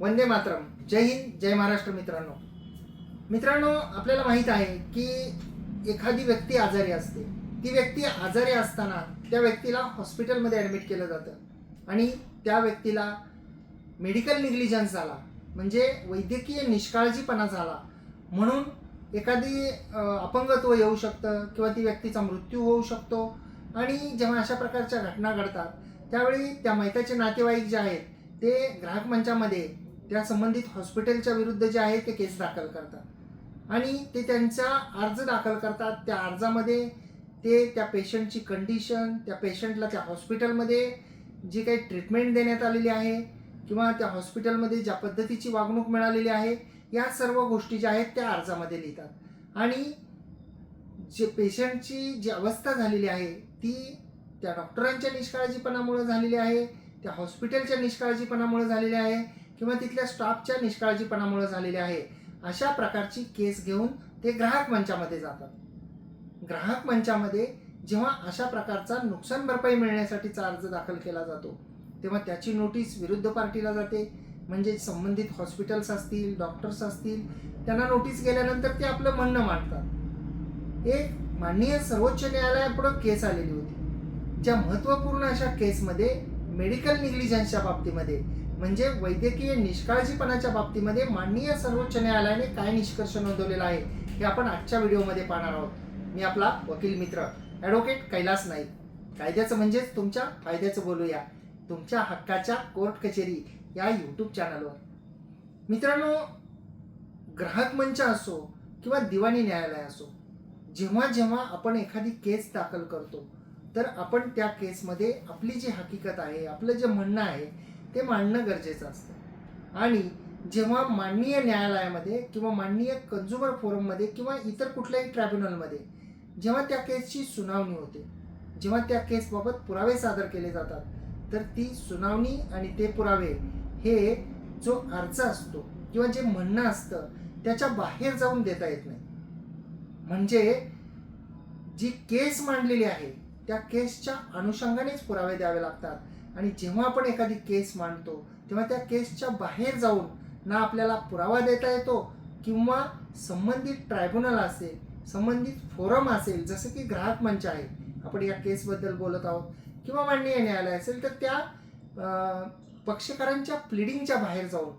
वंदे मातरम. जय हिंद जय महाराष्ट्र मित्रांनो. मित्रांनो आपल्याला माहीत आहे की एखादी व्यक्ती आजारी असते. ती व्यक्ती आजारी असताना त्या व्यक्तीला हॉस्पिटलमध्ये ॲडमिट केलं जातं. आणि त्या व्यक्तीला मेडिकल निग्लिजन्स झाला. म्हणजे वैद्यकीय निष्काळजीपणा झाला. म्हणून एखादी अपंगत्व येऊ शकतं किंवा ती व्यक्तीचा मृत्यू होऊ शकतो. आणि जेव्हा अशा प्रकारच्या घटना घडतात त्यावेळी त्या मैताचे नातेवाईक जे आहेत ते ग्राहक मंचामध्ये त्या संबंधित हॉस्पिटलच्या विरुद्ध जे आहे ते केस दाखल करतात. आणि ते त्यांचा अर्ज दाखल करतात. त्या अर्जामध्ये ते त्या पेशंटची कंडिशन त्या पेशंटला त्या हॉस्पिटलमध्ये जी काही ट्रीटमेंट देण्यात आलेली आहे किंवा त्या हॉस्पिटलमध्ये ज्या पद्धतीची वागणूक मिळालेली आहे या सर्व गोष्टी ज्या आहेत त्या अर्जामध्ये लिहितात. आणि जे पेशंटची जी अवस्था झालेली आहे ती त्या डॉक्टरांच्या निष्काळजीपणामुळे झालेली आहे त्या हॉस्पिटलच्या निष्काळजीपणामुळे झालेली आहे किंवा तिथल्या स्टाफच्या निष्काळजीपणामुळे झालेली आहे अशा प्रकारची केस घेऊन ते ग्राहक मंचामध्ये जातात. ग्राहक मंचामध्ये जेव्हा अशा प्रकारचा नुकसान भरपाई मिळण्यासाठीचा अर्ज दाखल केला जातो तेव्हा त्याची नोटीस विरुद्ध पार्टीला जाते. म्हणजे संबंधित हॉस्पिटल्स असतील डॉक्टर्स असतील त्यांना नोटीस गेल्यानंतर ते आपलं म्हणणं मांडतात. एक माननीय सर्वोच्च न्यायालयापुढं केस आलेली होती. ज्या महत्त्वपूर्ण अशा केसमध्ये मेडिकल निग्लिजन्सच्या बाबतीमध्ये म्हणजे वैद्यकीय निष्काळजीपणाच्या बाबतीमध्ये माननीय सर्वोच्च न्यायालयाने काय निष्कर्ष नोंदवलेला आहे हे आपण आजच्या व्हिडिओमध्ये पाहणार आहोत. मी आपला वकील मित्र ॲडव्होकेट कैलास नाईक. कायद्याचं म्हणजेच तुमच्या फायद्याचं बोलूया. तुमच्या हक्काच्या कोर्ट कचेरी या यूट्यूब चॅनलवर मित्रांनो ग्राहक मंच असो किंवा दिवाणी न्यायालय असो जेव्हा जेव्हा आपण एखादी केस दाखल करतो तर आपण त्या केसमध्ये आपली जी हकीकत आहे आपलं जे म्हणणं आहे ते मांडणं गरजेचं असतं. आणि जेव्हा माननीय न्यायालयामध्ये किंवा माननीय कन्झ्युमर फोरममध्ये किंवा इतर कुठल्याही ट्रायब्युनलमध्ये जेव्हा त्या केसची सुनावणी होते जेव्हा त्या केसबाबत पुरावे सादर केले जातात तर ती सुनावणी आणि ते पुरावे हे जो अर्ज असतो किंवा जे म्हणणं असतं त्याच्या बाहेर जाऊन देता येत नाही. म्हणजे जी केस मांडलेली आहे त्या केसच्या अनुषंगानेच पुरावे द्यावे लागतात. आणि जेव्हा आपण एखादी केस मांडतो तेव्हा त्या केसच्या बाहेर जाऊन ना आपल्याला पुरावा देता येतो किंवा संबंधित ट्रायब्युनल असेल संबंधित फोरम असेल जसं की ग्राहक मंच आहे आपण या केसबद्दल बोलत आहोत किंवा माननीय न्यायालय असेल तर त्या पक्षकारांच्या प्लिडिंगच्या बाहेर जाऊन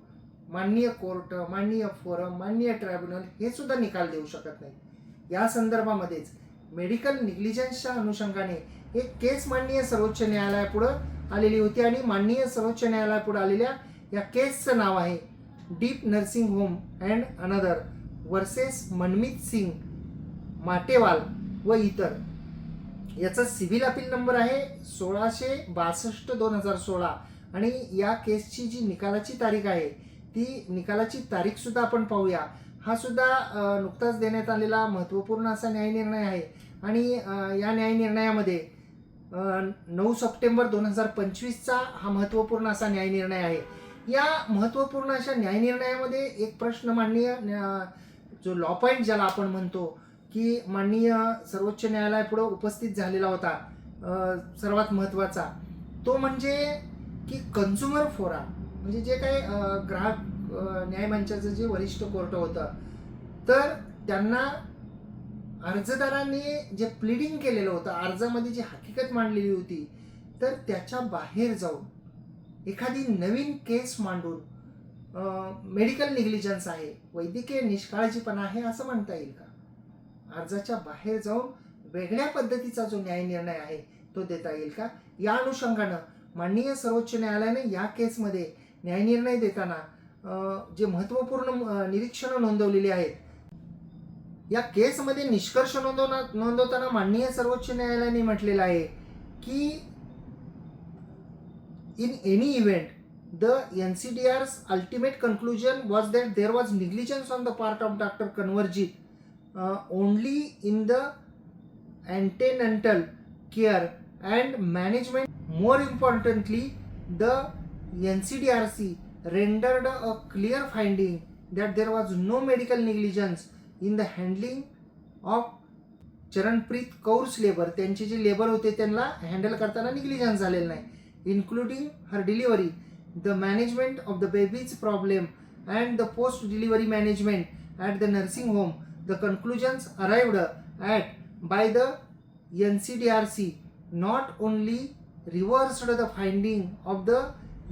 माननीय कोर्ट माननीय फोरम माननीय ट्रायब्युनल हे सुद्धा निकाल देऊ शकत नाही. या संदर्भामध्येच मेडिकल निग्लिजन्सच्या अनुषंगाने एक केस माननीय सर्वोच्च न्यायालयापुढं आलेली होती आणि माननीय सर्वोच्च न्यायालयापुढे आलेल्या या केसचं नाव आहे Deep nursing home and another versus Manmeet Singh Matewal व इतर. याचा सिव्हिल अपील नंबर आहे सोळाशे बासष्ट दोन हजार सोळा. आणि या केसची जी निकालाची तारीख आहे ती निकालाची तारीखसुद्धा आपण पाहूया. हा सुद्धा नुकताच देण्यात आलेला महत्त्वपूर्ण असा न्यायनिर्णय आहे. आणि या न्यायनिर्णयामध्ये नऊ सप्टेंबर दोन हजार पंचवीसचा हा महत्त्वपूर्ण असा न्यायनिर्णय आहे. या महत्त्वपूर्ण अशा न्यायनिर्णयामध्ये एक प्रश्न माननीय न्या- जो लॉ पॉईंट ज्याला आपण म्हणतो की माननीय सर्वोच्च न्यायालयापुढं उपस्थित झालेला होता सर्वात महत्त्वाचा. तो म्हणजे की कन्झ्युमर फोरा म्हणजे जे काही ग्राहक न्यायमंचाचं जे वरिष्ठ कोर्ट होतं तर त्यांना अर्जदारांनी जे प्लिडिंग केलेलं होतं अर्जामध्ये जी हकीकत मांडलेली होती तर त्याच्या बाहेर जाऊन एखादी नवीन केस मांडून मेडिकल निग्लिजन्स आहे वैद्यकीय निष्काळजीपणा आहे असं म्हणता येईल का? अर्जाच्या बाहेर जाऊन वेगळ्या पद्धतीचा जो न्यायनिर्णय आहे तो देता येईल का? या अनुषंगानं माननीय सर्वोच्च न्यायालयाने या केसमध्ये न्यायनिर्णय देताना जे महत्त्वपूर्ण निरीक्षणं नोंदवलेली आहेत या केसमध्ये निष्कर्ष नोंदवना नोंदवताना माननीय सर्वोच्च न्यायालयाने म्हटलेलं आहे की in any event the N C D R's ultimate conclusion was that there was negligence on the part of doctor Kanwarjit only in the antenatal care and management more importantly the N C D R C rendered a clear finding that there was no medical negligence in the handling of Charanpreet Kaur's labour त्यांचे जे labour होते त्यांना handle करताना negligence झालेलं नाही including her delivery the management of the babies problem and the post delivery management at the nursing home the conclusions arrived at by the N C D R C not only reversed the finding of the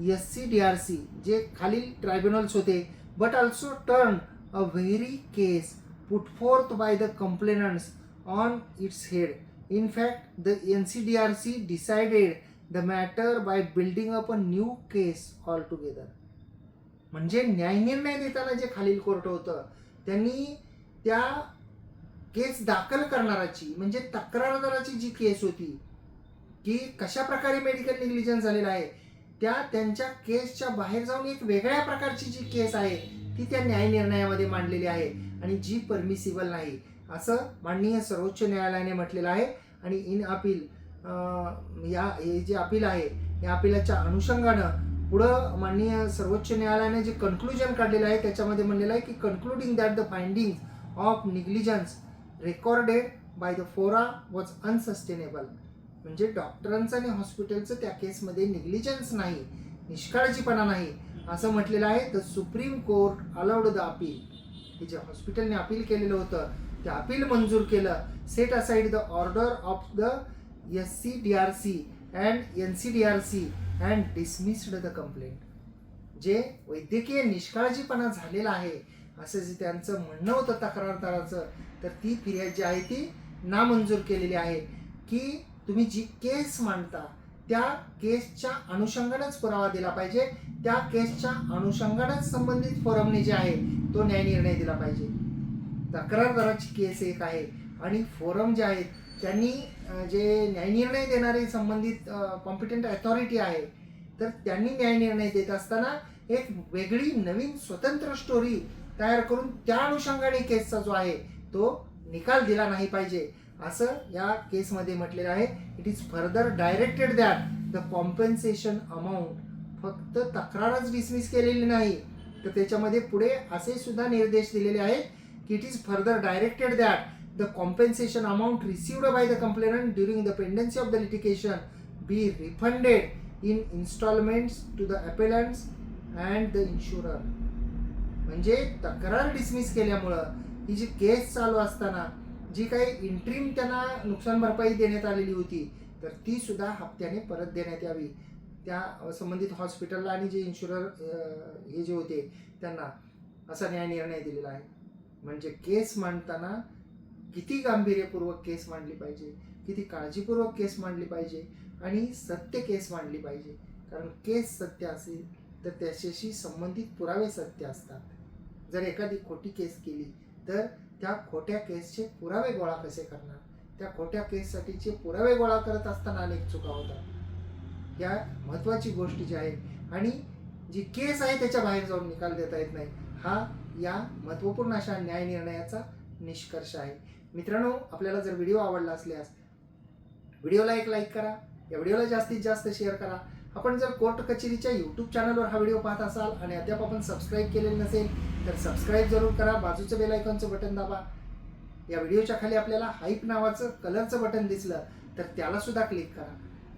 S C D R C जे खालील tribunals होते but also turn a very case put forth by the complainants on its head In fact, the N C D R C decided the matter by building up a new case altogether म्हणजे न्यायनिर्णय देताना जे खालील court होतं त्यांनी त्या केस दाखल करणाराची म्हणजे तक्रारदाराची जी केस होती की कशा प्रकारे मेडिकल निग्लिजन्स झालेला आहे त्या त्यांच्या केसच्या बाहेर जाऊन एक वेगळ्या प्रकारची जी केस आहे ती त्या न्याय निर्णयामध्ये मांडलेली आहे आणि जी परमिसिबल नाही. असं माननीय सर्वोच्च न्यायालयाने म्हटलेलं आहे आणि इन अपील या हे जे अपील आहे या अपिलाच्या अनुषंगानं पुढं माननीय सर्वोच्च न्यायालयाने जे कन्क्लुजन काढलेलं आहे त्याच्यामध्ये म्हणलेलं आहे की concluding that the finding of negligence recorded by the fora was unsustainable म्हणजे डॉक्टरांचं आणि हॉस्पिटलचं त्या केसमध्ये निग्लिजन्स नाही निष्काळजीपणा नाही. असं म्हटलेलं आहे. The Supreme Court allowed the appeal हे जे हॉस्पिटलने अपील केलेलं होतं ते अपील मंजूर केलं. Set aside the order of the S C D R C and N C D R C and dismissed the complaint जे वैद्यकीय निष्काळजीपणा झालेला आहे असं जे त्यांचं म्हणणं होतं तक्रारदाराचं तर ती फिर्याद जी आहे ती नामंजूर केलेली आहे. की तुम्ही जी केस मांडता त्या केसच्या अनुषंगानेच पुरावा दिला पाहिजे. त्या केसच्या अनुषंगानेच संबंधित फोरमने जे आहे तो न्याय निर्णय दिला पाहिजे. तक्रारदाराची केस एक आहे आणि फोरम जे आहेत त्यांनी जे न्यायनिर्णय देणारे संबंधित कॉम्पिटंट अथॉरिटी आहे तर त्यांनी न्यायनिर्णय देत असताना एक वेगळी नवीन स्वतंत्र स्टोरी तयार करून त्या अनुषंगाने केसचा जो आहे तो निकाल दिला नाही पाहिजे. असं या केसमध्ये म्हटलेलं आहे. It is further directed that the compensation amount फक्त तक्रारच डिसमिस केलेली नाही. तर त्याच्यामध्ये पुढे असे सुद्धा निर्देश दिलेले आहेत की it is further directed that the compensation amount received by the complainant during the pendency of the litigation be refunded in instalments to the appellants and the insurer म्हणजे तक्रार डिसमिस केल्यामुळं ही जी केस चालू असताना जी काही इंट्रीम त्यांना नुकसान भरपाई देण्यात आलेली होती तर ती सुद्धा हप्त्याने परत देण्यात यावी. त्या संबंधित हॉस्पिटलला आणि जे इन्शुरर हे जे होते त्यांना असा न्याय निर्णय दिलेला आहे. म्हणजे केस मांडताना किती गांभीर्यपूर्वक केस मांडली पाहिजे किती काळजीपूर्वक केस मांडली पाहिजे आणि सत्य केस मांडली पाहिजे. कारण केस सत्य असेल तर त्याच्याशी संबंधित पुरावे सत्य असतात. जर एखादी खोटी केस केली तर त्या खोट्या केसचे पुरावे गोळा कसे करणार? त्या खोट्या केससाठीचे पुरावे गोळा करत असताना अनेक चुका होतात. या महत्त्वाची गोष्ट जी आहे आणि जी केस आहे त्याच्या बाहेर जाऊन निकाल देता येत नाही हा या महत्त्वपूर्ण अशा न्याय निर्णयाचा निष्कर्ष आहे. मित्रांनो आपल्याला जर व्हिडिओ आवडला असल्यास व्हिडिओला एक लाईक करा या व्हिडिओला जास्तीत जास्त शेअर करा. आपण जर कोर्ट कचेरीच्या यूट्यूब चॅनलवर हा व्हिडिओ पाहत असाल आणि अद्याप आपण सबस्क्राईब केलेलं नसेल तर सबस्क्राईब जरूर करा. बाजूचं बेलायकॉनचं बटन दाबा. या व्हिडिओच्या खाली आपल्याला हाईप नावाचं कलरचं बटन दिसलं तर त्यालासुद्धा क्लिक करा.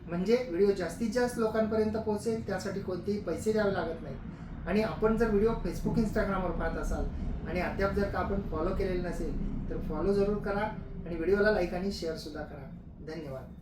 म्हणजे व्हिडिओ जास्तीत जास्त लोकांपर्यंत पोहोचेल त्यासाठी कोणतेही पैसे द्यावे लागत नाहीत. आणि आपण जर व्हिडिओ फेसबुक इंस्टाग्रामवर पाहत असाल आणि अद्याप जर का आपण फॉलो केलेलं नसेल तर फॉलो जरूर करा आणि व्हिडिओला लाईक आणि शेअरसुद्धा करा. धन्यवाद.